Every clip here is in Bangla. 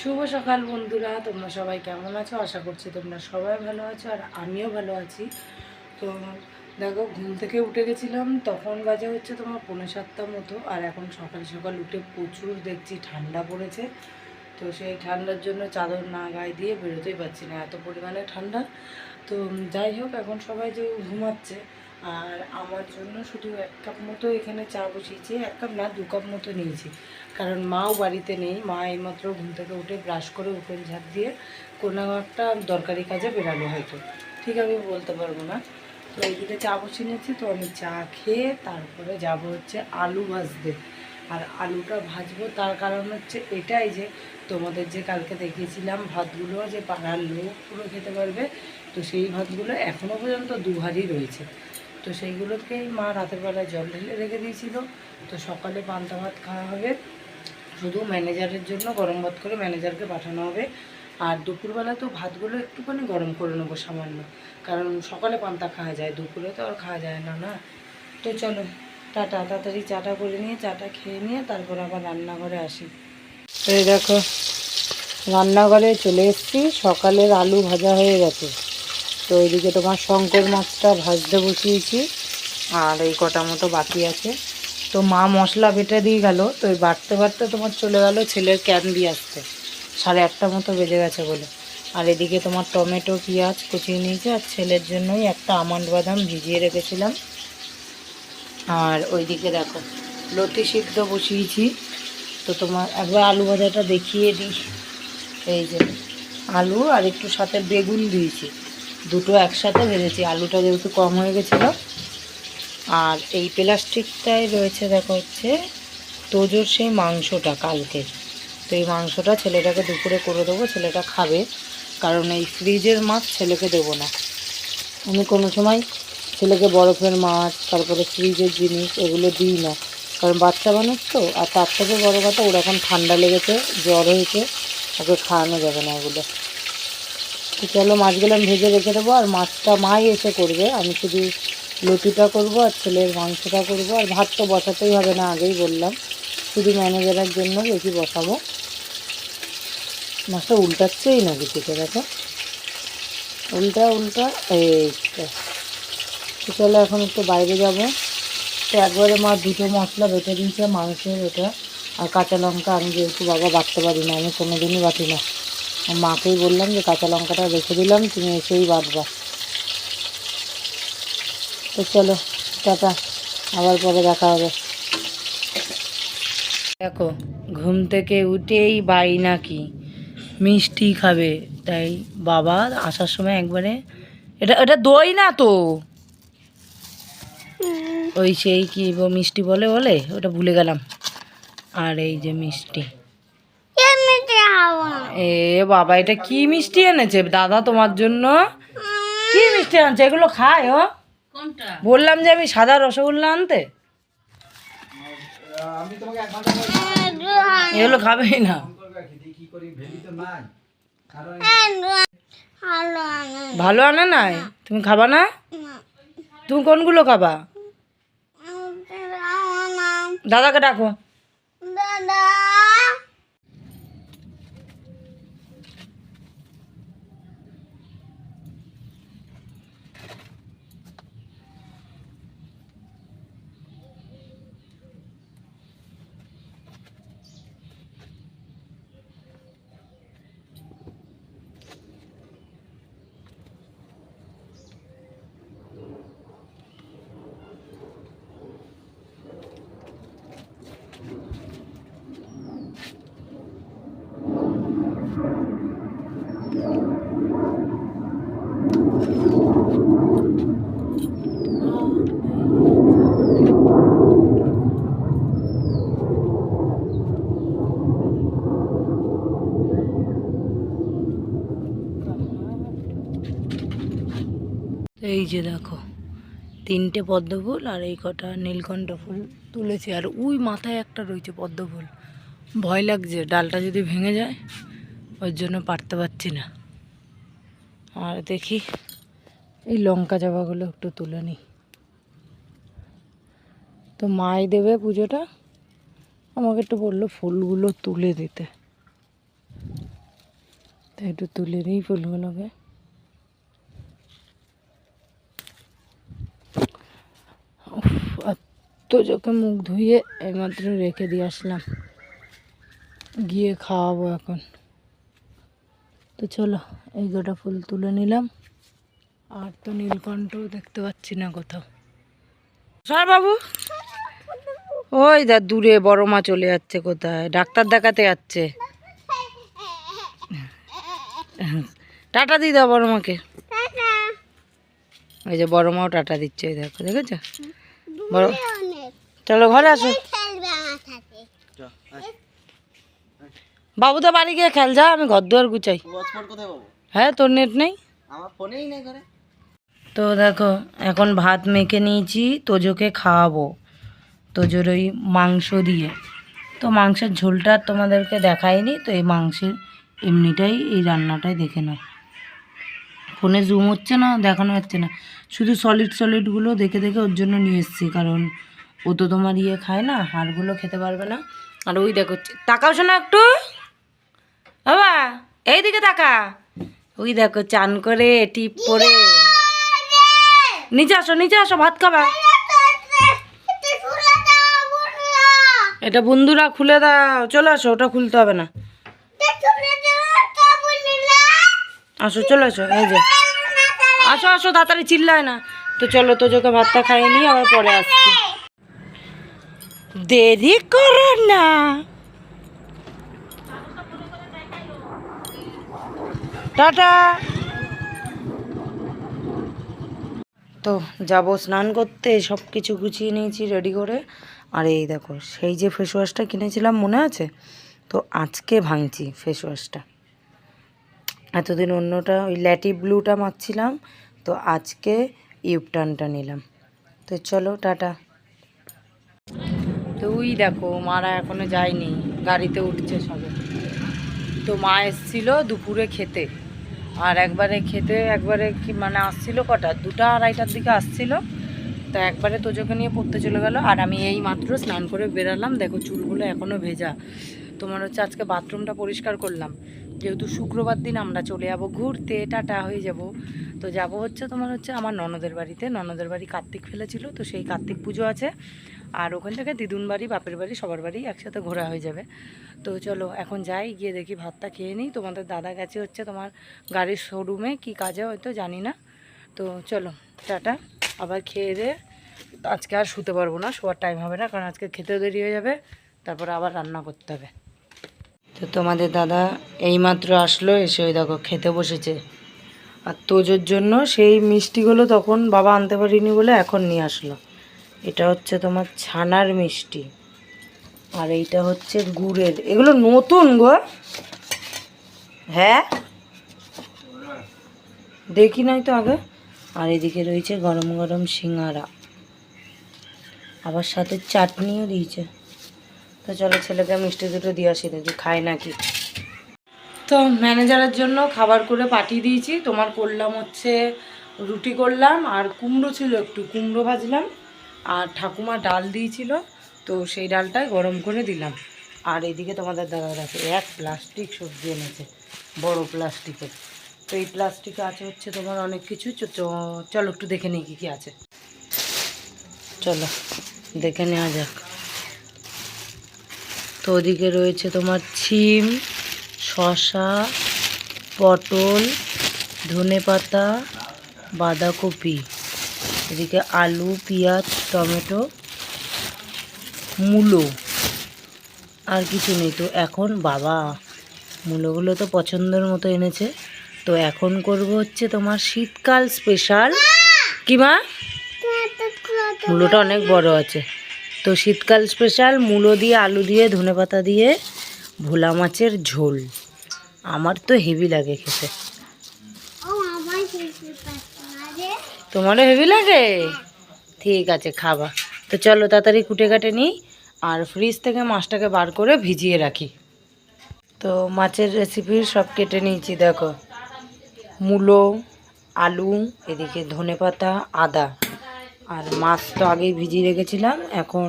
শুভ সকাল বন্ধুরা, তোমরা সবাই কেমন আছো? আশা করছি তোমরা সবাই ভালো আছো আর আমিও ভালো আছি। তো দেখো, ঘুম থেকে উঠে গেছিলাম, তখন বাজে হচ্ছে তোমার পনেরো সাতটা মতো, আর এখন সকাল সকাল উঠে প্রচুর দেখছি ঠান্ডা পড়েছে। তো সেই ঠান্ডার জন্য চাদর না গায়ে দিয়ে বেরোতেই পারছি না, এত পরিমাণে ঠান্ডা। তো যাই হোক, এখন সবাই যে ঘুমাচ্ছে আর আমার জন্য শুধু এক কাপ মতো এখানে চা বসিয়েছি, এক কাপ না, দু কাপ মতো নিয়েছি। কারণ মাও বাড়িতে নেই, মা এইমাত্র ঘুম থেকে উঠে ব্রাশ করে উঠোন ঝাঁপ দিয়ে কোনো একটা দরকারি কাজে বেরালো হয়তো। ঠিক আমি বলতে পারব না। তো এইদিকে চা বসিয়ে নিয়েছি, তো আমি চা খেয়ে তারপরে যাব হচ্ছে আলু ভাজতে। আর আলুটা ভাজবো তার কারণ হচ্ছে এটাই যে তোমাদের যে কালকে দেখিয়েছিলাম ভাতগুলো যে পাড়ার লোক পুরো খেতে পারবে, তো সেই ভাতগুলো এখনও পর্যন্ত দুহারি রয়েছে। তো সেইগুলোকেই মা রাতের বেলায় জল ঢেলে রেখে দিয়েছিল। তো সকালে পান্তা ভাত খাওয়া হবে। শুধু ম্যানেজারের জন্য গরম ভাত করে ম্যানেজারকে পাঠানো হবে। আর দুপুরবেলা তো ভাতগুলো একটুখানি গরম করে নেব সামান্য। কারণ সকালে পান্তা খাওয়া যায়, দুপুরে তো আর খাওয়া যায় না না? তো চলো, টাটা, তাড়াতাড়ি চাটা করে নিয়ে, চাটা খেয়ে নিয়ে তারপর আবার রান্নাঘরে আসি। এই দেখো, রান্নাঘরে চলে এসেছি। সকালের আলু ভাজা হয়ে গেছে। তো ওইদিকে তোমার শঙ্কর মাছটা ভাজতে বসিয়েছি, আর এই কটা মতো বাকি আছে। তো মা মশলা বেটে দিয়ে গেল, তো ওই বাড়তে বাড়তে তোমার চলে গেল ছেলের ক্যান দিয়ে আসতে। সাড়ে আটটা মতো বেজে গেছে বলে। আর এদিকে তোমার টমেটো, পেঁয়াজ কুচিয়ে নিয়েছে, আর ছেলের জন্যই একটা আমন্ড বাদাম ভিজিয়ে রেখেছিলাম। আর ওইদিকে দেখো, লতি সিদ্ধ বসিয়েছি। তো তোমার একবার আলু ভাজাটা দেখিয়ে দিই। এই যে আলু আর একটু সাথে বেগুন দিয়েছি। দুটো একসাথে ভেজেছি। আলুটা যেহেতু কম হয়ে গেছিল। আর এই প্লাস্টিকটায় রয়েছে, দেখো হচ্ছে, তোজোর সেই মাংসটা কালকে। তো এই মাংসটা ছেলেটাকে দুপুরে করে দেবো, ছেলেটা খাবে। কারণ এই ফ্রিজের মাছ ছেলেকে দেবো না। আমি কোনো সময় ছেলেকে বরফের মাছ, তারপরে ফ্রিজের জিনিস এগুলো দিই না। কারণ বাচ্চা মানুষ তো, আর তার থেকে বড় কথা, ওর এখন ঠান্ডা লেগেছে, জ্বর হয়েছে, ওকে খাওয়ানো যাবে না এগুলো। তো চলো মাছগুলো আমি ভেজে রেখে দেবো? আর মাছটা মাই এসে করবে। আমি শুধু লুটিটা করব আর ছেলের মাংসটা করব। আর ভাত তো বসাতেই হবে না, আগেই বললাম। শুধু ম্যানেজারের জন্য বেশি বসাবো। মাছটা উল্টাচ্ছেই না কিছুতে দেখো। উল্টা উল্টা, এই তো। চলো এখন একটু বাইরে যাব। তো একবারে মা দুটো মশলা বেটে দিয়েছে, মাংসের এটা আর কাঁচা লঙ্কা আমি যেহেতু বাবা বাটতে পারি না, আমি কোনো দিনই না। মাকেই বললাম যে কাঁচা লঙ্কাটা রেখে দিলাম তুমি এসেই বাটবা তো চলো টাটা আবার পরে দেখা হবে। দেখো ঘুম থেকে উঠেই বাই নাকি মিষ্টি খাবে। তাই বাবা আসার সময় একবারে এটা এটা দই না তো? ওই সেই কি ব- মিষ্টি বলে বলে? ওটা ভুলে গেলাম। আর এই যে মিষ্টি। এ বাবা এটা কি মিষ্টি এনেছে? দাদা তোমার জন্য? কি মিষ্টি আনছে? এগুলো খায় ও? বললাম যে আমি সাদা রসগোল্লা আনতে। এগুলো খাবেই না। ভালো আনা নাই? তুমি খাবা না? তুমি কোনগুলো খাবা? দাদাকে ডাকো। এই যে দেখো, তিনটে পদ্ম ফুল আর এই কটা নীলকণ্ঠ ফুল তুলেছি। আর ওই মাথায় একটা রয়েছে পদ্ম ফুল ভয় লাগছে, ডালটা যদি ভেঙে যায়, ওর জন্য পারতে পারছি না। আর দেখি, এই লঙ্কা জবাগুলো একটু তুলে নিই। তো মাই দেবে পুজোটা, আমাকে একটু বলল ফুলগুলো তুলে দিতে। তো একটু তুলে দিই ফুলগুলোকে। এত চোখে মুখ ধুয়ে এইমাত্র রেখে দিয়ে আসলাম। গিয়ে খাওয়াবো এখন। তো চলো এই গোটা ফুল তুলে নিলাম। আর তো নীলকণ্ঠও দেখতে পাচ্ছি না কোথাও। সর বাবু। ওই দা দূরে বড় মা চলে যাচ্ছে কোথায়? ডাক্তার দেখাতে যাচ্ছে। টাটা দিয়ে দাও বড় মাকে। ওই যে বড় মাও টাটা দিচ্ছে ওই দেখো দেখেছ? বড় চলো ঘরে আসো। বাবু তো বাড়ি গিয়ে খেল যা আমি ঘর দুয়ার গুচাই হ্যাঁ তোর নেট নেই? আমার ফোনেই নেই ঘরে। তো দেখো এখন ভাত মেখে নিয়েছি তোজোকে খাওয়াবো। তোজোর ওই মাংস দিয়ে। তো মাংসের ঝোলটা আর তোমাদেরকে দেখাইনি তো এই মাংসের এমনিটাই এই রান্নাটাই দেখে নাও। ফোনে জুম হচ্ছে না দেখানো যাচ্ছে না। শুধু সলিড সলিডগুলো দেখে দেখে ওর জন্য নিয়ে এসেছি কারণ তোমার ইয়ে খায় না, হাড়গুলো খেতে পারবে না। আর ওই দেখো, তাকাও শোনা একটু। বাবা, এইদিকে তাকা। ওই দেখো, চান করে টিপ পরে। নিচে আসো নিচে আসো, ভাত খাবা। এটা বন্ধুরা খুলে দাও, চলে আসো, ওটা খুলতে হবে না। আসো, চলে আসো, এই যে। আসো আসো, তাড়াতাড়ি চিল্লায় না। তো চলো তো তোজোকে ভাতটা খাইয়ে নিই, আবার পরে আসছি। দেরি করো না। টাটা। তো যাব স্নান করতে সব কিছু গুছিয়ে নিয়েছি রেডি করে। আর এই দেখো, সেই যে ফেস ওয়াশটা কিনেছিলাম, মনে আছে? তো আজকে ভাঙছি ফেস ওয়াশটা এতদিন অন্যটা, ওই ল্যাটি ব্লুটা মাখছিলাম, তো আজকে ইউপটানটা নিলাম। তো চলো, টাটা। তো ওই দেখো, মারা এখনও যায়নি, গাড়িতে উঠছে সবে। তো মা এসছিল দুপুরে খেতে, আর একবারে খেতে, একবারে কি মানে আসছিল কটা? দুটা আড়াইটার দিকে আসছিল, তো একবারে তোজোকে নিয়ে পড়তে চলে গেল, আর আমি এই মাত্র স্নান করে বেরালাম। দেখো চুলগুলো এখনও ভেজা। তোমার হচ্ছে আজকে বাথরুমটা পরিষ্কার করলাম। যেহেতু শুক্রবার দিন আমরা চলে যাব ঘুরতে, টাটা, হয়ে যাব। তো যাব হচ্ছে তোমার হচ্ছে আমার ননদের বাড়িতে। ননদের বাড়ি কার্তিক ফেলেছিল, তো সেই কার্তিক পুজো আছে। আর ওখান থেকে দিদুন বাড়ি, বাপের বাড়ি, সবার বাড়ি একসাথে ঘোরা হয়ে যাবে। তো চলো, এখন যাই, গিয়ে দেখি ভাতটা খেয়ে নিই। তোমাদের দাদা গেছে হচ্ছে তোমার গাড়ির শোরুমে কি কাজে হয়তো জানি না। তো চলো, টাটা। আবার খেয়ে দে। আজকে আর শুতে পারব না, শোয়ার টাইম হবে না, কারণ আজকে খেতে দেরি হয়ে যাবে। তারপর আবার রান্না করতে হবে। তো তোমাদের দাদা এইমাত্র আসলো, এসে ওই দেখো খেতে বসেছে। আর তোজোর জন্য সেই মিষ্টিগুলো তখন বাবা আনতে পারিনি বলে এখন নিয়ে আসলো। এটা হচ্ছে তোমার ছানার মিষ্টি। আর এইটা হচ্ছে গুড়ের। এগুলো নতুন গো। হ্যাঁ? দেখি নাই তো আগে। আর এদিকে রয়েছে গরম গরম সিঙ্গারা। আবার সাথে চাটনিও দিয়েছে। তো চলো ছেলেকে মিষ্টি দুটো দিয়ে আসি দেখি খায় নাকি। তো ম্যানেজারের জন্য খাবার করে পাঠিয়ে দিয়েছি। তোমার করলাম হচ্ছে রুটি করলাম আর কুমড়ো ছিল একটু। কুমড়ো ভাজলাম। আর ঠাকুমা ডাল দিয়েছিল, তো সেই ডালটাই গরম করে দিলাম। আর এদিকে তোমাদের দাদা দেখো, এক প্লাস্টিক সবজি এনেছে, বড় প্লাস্টিকের। তো এই প্লাস্টিকে আছে হচ্ছে তোমার অনেক কিছু চলো একটু দেখে নিই কী কী আছে। চলো, দেখে নেওয়া যাক। তো ওদিকে রয়েছে তোমার ছিম শশা পটল, ধনেপাতা, বাঁধাকপি। এদিকে আলু, পেঁয়াজ, টমেটো, মূলো, আর কিছু নেই। তো এখন বাবা, মূলোগুলো তো পছন্দের মতো এনেছে। তো এখন করব হচ্ছে তোমার শীতকাল স্পেশাল। কি মা? মূলোটা অনেক বড় আছে। তো শীতকাল স্পেশাল, মূলো দিয়ে, আলু দিয়ে, ধনেপাতা দিয়ে, ভোলা মাছের ঝোল। আমার তো হেভি লাগে খেতে। তোমারও হেভি লাগে? ঠিক আছে, খাবা। তো চলো তাড়াতাড়ি কুটে কাটে নিই, আর ফ্রিজ থেকে মাছটাকে বার করে ভিজিয়ে রাখি। তো মাছের রেসিপি সব কেটে নিয়েছি, দেখো। মূলো, আলু, এদিকে ধনেপাতা, আদা। আর মাছ তো আগেই ভিজিয়ে রেখেছিলাম, এখন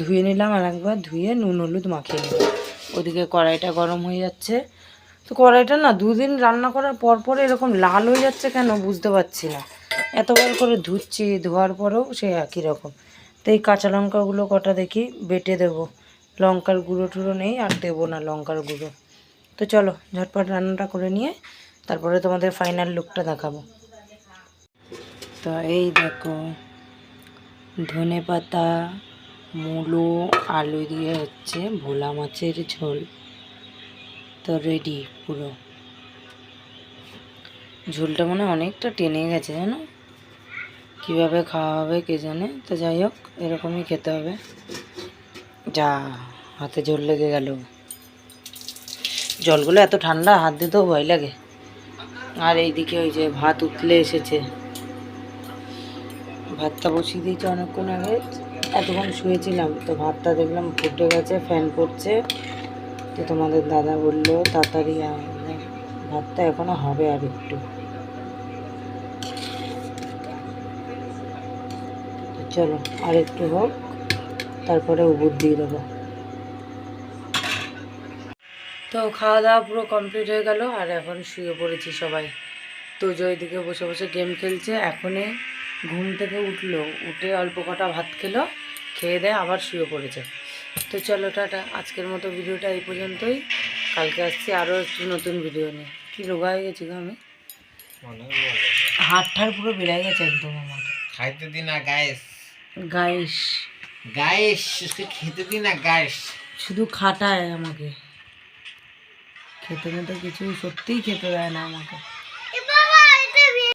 ধুয়ে নিলাম, আর একবার ধুয়ে নুন, হলুদ মাখিয়ে নিলাম। ওদিকে কড়াইটা গরম হয়ে যাচ্ছে। তো কড়াইটা না দুদিন রান্না করার পর পর এরকম লাল হয়ে যাচ্ছে কেন বুঝতে পারছি না। এতবার করে ধুচ্ছি, ধোয়ার পরেও সে একই রকম। তো এই কাঁচা লঙ্কাগুলো কটা দেখি, বেটে দেবো। লঙ্কার গুঁড়ো টুড়ো নেই, আর দেবো না লঙ্কার গুঁড়ো। তো চলো, ঝটপট রান্নাটা করে নিয়ে তারপরে তোমাদের ফাইনাল লুকটা দেখাবো। তো এই দেখো, ধনে পাতা, মূলো, আলু দিয়ে হচ্ছে ভোলা মাছের ঝোল। তো রেডি পুরো। ঝোলটা মানে অনেকটা টেনে গেছে জানো? কীভাবে খাওয়া হবে কে জানে? তো যাই হোক, এরকমই খেতে হবে। যা, হাতে ঝোল লেগে গেল। জলগুলো এত ঠান্ডা, হাত দিতেও ভয় লাগে। আর এইদিকে ওই যে ভাত উতলে এসেছে। ভাতটা বসিয়ে দিয়েছি অনেকক্ষণ আগে। এতক্ষণ শুয়েছিলাম, তো ভাতটা দেখলাম ফুটে গেছে, ফ্যান করছে তো তোমাদের দাদা বলল, তাড়াতাড়ি ভাতটা এখনও হবে আর একটু। চলো আর একটু হোক তারপরে উবুর দিয়ে দেবো। তো খাওয়া দাওয়া পুরো কমপ্লিট হয়ে গেল আর এখন শুয়ে পড়েছি সবাই। তো দিকে বসে বসে গেম খেলছে এখনই ঘুম থেকে উঠল উঠে অল্প কটা ভাত খেলো খেয়ে দেয় আবার শুয়ে পড়েছে। তো চলো টাটা। আজকের মতো ভিডিওটা এই পর্যন্তই। কালকে আসছি আরও একটু নতুন ভিডিও নিয়ে। কি রোগা হয়ে গেছি গো আমি? হাত ঠার পুরো বেড়ে গেছে একদম আমার। খাইতে দিন না গায়েস গায়েস খেতে দি না গায়েস শুধু খাটায় আমাকে। খেতে না তো কিছু সত্যিই খেতে দেয় না আমাকে।